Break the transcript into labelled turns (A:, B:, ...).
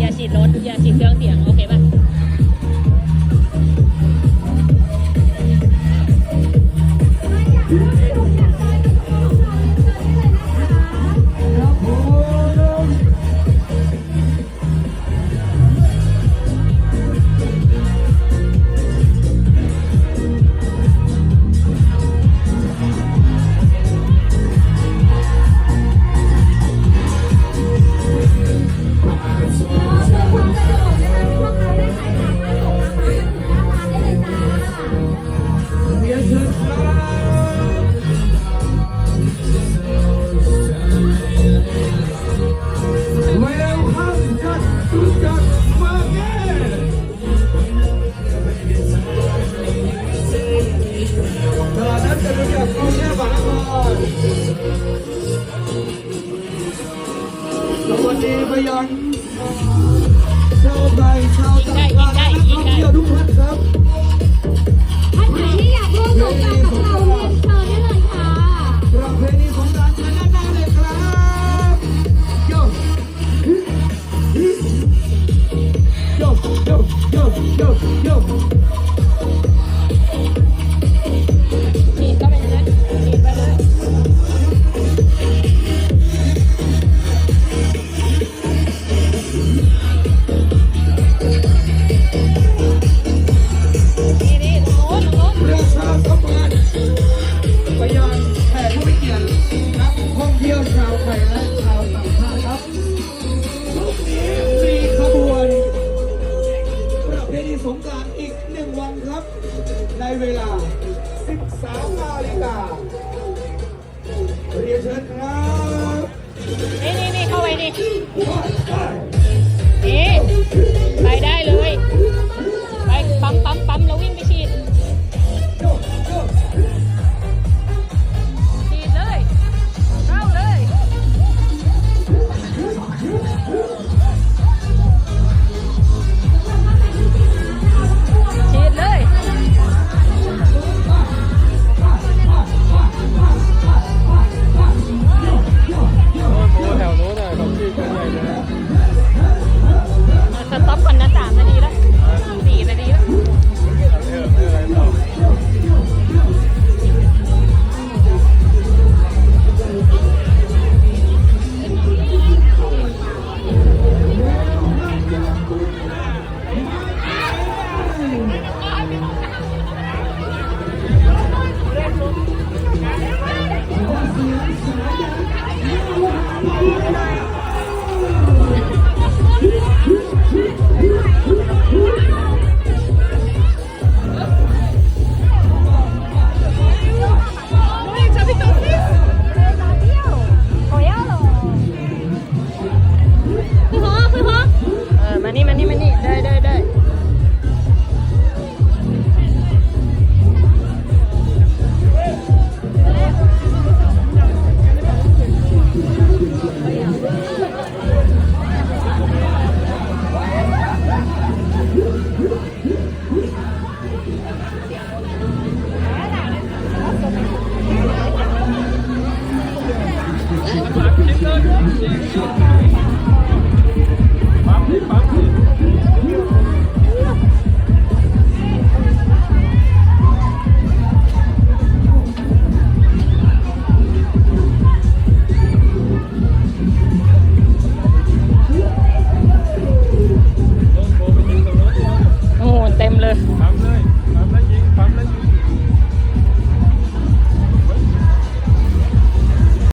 A: อย่าฉีดรถอย่าฉีดเครื่องเสียงโอเคปะ
B: Nobody beyond งกรานอีกหนึ่งวันครับ ในเวลา 13นาฬิกาเรียนเชิญครับ
A: นี่นี่นี่เข้าไปดิ Thank you.